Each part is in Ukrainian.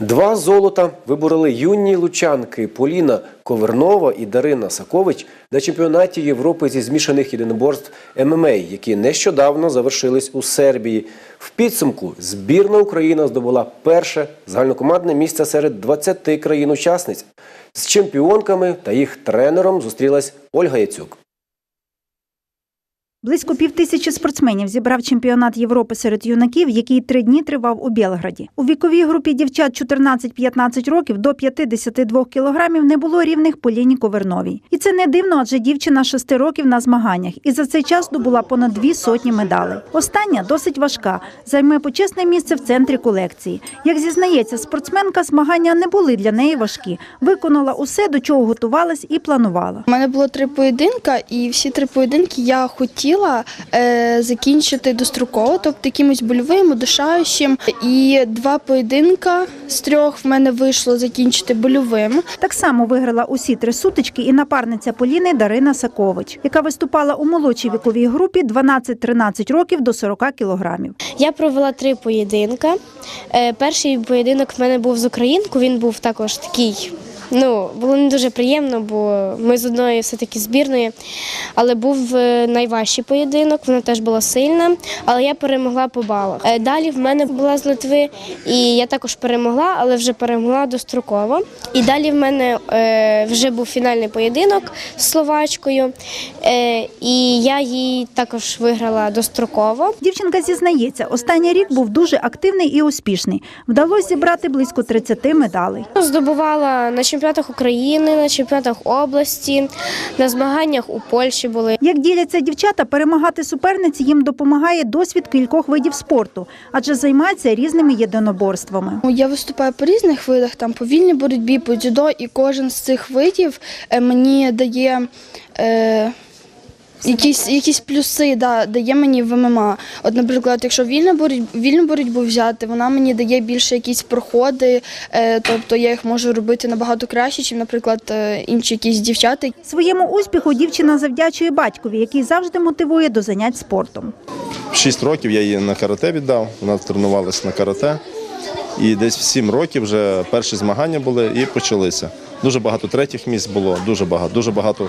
Два золота вибороли юні лучанки Поліна Ковернова і Дарина Сакович на чемпіонаті Європи зі змішаних єдиноборств ММА, які нещодавно завершились у Сербії. В підсумку збірна Україна здобула перше загальнокомандне місце серед 20 країн-учасниць. З чемпіонками та їх тренером зустрілась Ольга Яцюк. Близько півтисячі спортсменів зібрав чемпіонат Європи серед юнаків, який три дні тривав у Білграді. У віковій групі дівчат 14-15 років до 52 кілограмів не було рівних Поліні Коверновій. І це не дивно, адже дівчина 6 років на змаганнях і за цей час добула понад дві сотні медалей. Остання досить важка, займе почесне місце в центрі колекції. Як зізнається, спортсменка змагання не були для неї важкі. Виконала усе, до чого готувалась і планувала. У мене було три поєдинка, і всі три поєдинки я хотіла е, закінчити достроково, тобто якимось больовим, удушаючим. І два поєдинка з трьох в мене вийшло закінчити больовим. Так само виграла усі три сутички і напарниця Поліни Дарина Сакович, яка виступала у молодшій віковій групі 12-13 років до 40 кілограмів. Я провела три поєдинка. Е, Перший поєдинок в мене був з українкою, він був також такий. Ну, було не дуже приємно, бо ми з одної все-таки збірної. Але був е, найважчий поєдинок, вона теж була сильна, але я перемогла по балах. Е, Далі в мене була з Литви, і я також перемогла, але вже перемогла достроково. І далі в мене е, вже був фінальний поєдинок з Словачкою, і я її також виграла достроково. Дівчинка зізнається, останній рік був дуже активний і успішний. Вдалося зібрати близько 30 медалей. Здобувала на чемпіонатах України, на чемпіонатах області, на змаганнях у Польщі були. Як діляться дівчата, перемагати суперниці їм допомагає досвід кількох видів спорту, адже займаються різними єдиноборствами. Ну, Я виступаю по різних видах, там по вільній боротьбі, по дзюдо, і кожен з цих видів е, мені дає. Е, Якісь, якісь плюси да, дає мені в ММА. От, наприклад, якщо вільну боротьбу, вільну боротьбу взяти, вона мені дає більше якісь проходи, е, тобто я їх можу робити набагато краще, ніж, наприклад, е, інші якісь дівчата. Своєму успіху дівчина завдячує батькові, який завжди мотивує до занять спортом. В 6 років я її на карате віддав, вона тренувалася на карате. І десь в 7 років вже перші змагання були і почалися. Дуже багато третіх місць було, дуже багато. Дуже багато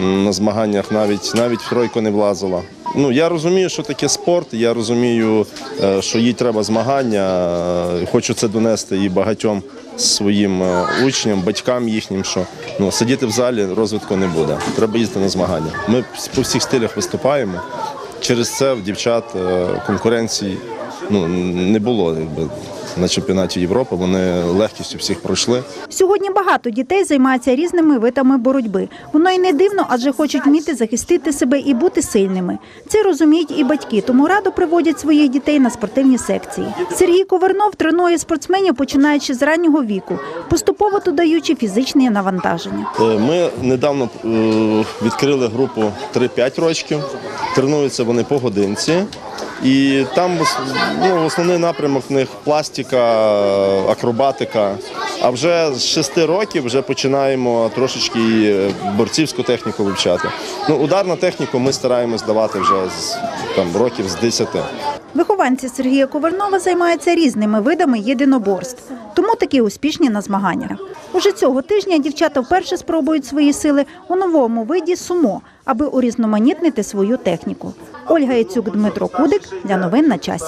на змаганнях навіть навіть в тройку не влазила. Ну я розумію, що таке спорт. Я розумію, е, що їй треба змагання. Е, Хочу це донести і багатьом своїм е, учням, батькам їхнім, що ну сидіти в залі розвитку не буде. Треба їздити на змагання. Ми по всіх стилях виступаємо. Через це в дівчат конкуренції ну, не було якби, на чемпіонаті Європи. Вони легкістю всіх пройшли. Сьогодні багато дітей займаються різними видами боротьби. Воно й не дивно, адже хочуть вміти захистити себе і бути сильними. Це розуміють і батьки, тому радо приводять своїх дітей на спортивні секції. Сергій Ковернов тренує спортсменів починаючи з раннього віку, поступово додаючи фізичні навантаження. Е, Ми недавно е, відкрили групу 3-5 років. Тренуються вони по годинці. І там ну, основний напрямок в них пластика, акробатика. А вже з 6 років вже починаємо трошечки і е, борцівську техніку вивчати. Ну, ударну техніку ми стараємось давати вже з там, років з 10. Вихованці Сергія Ковернова займаються різними видами єдиноборств, тому такі успішні на змаганнях. Уже цього тижня дівчата вперше спробують свої сили у новому виді сумо, аби урізноманітнити свою техніку. Ольга Яцюк, Дмитро Кудик для новин на часі.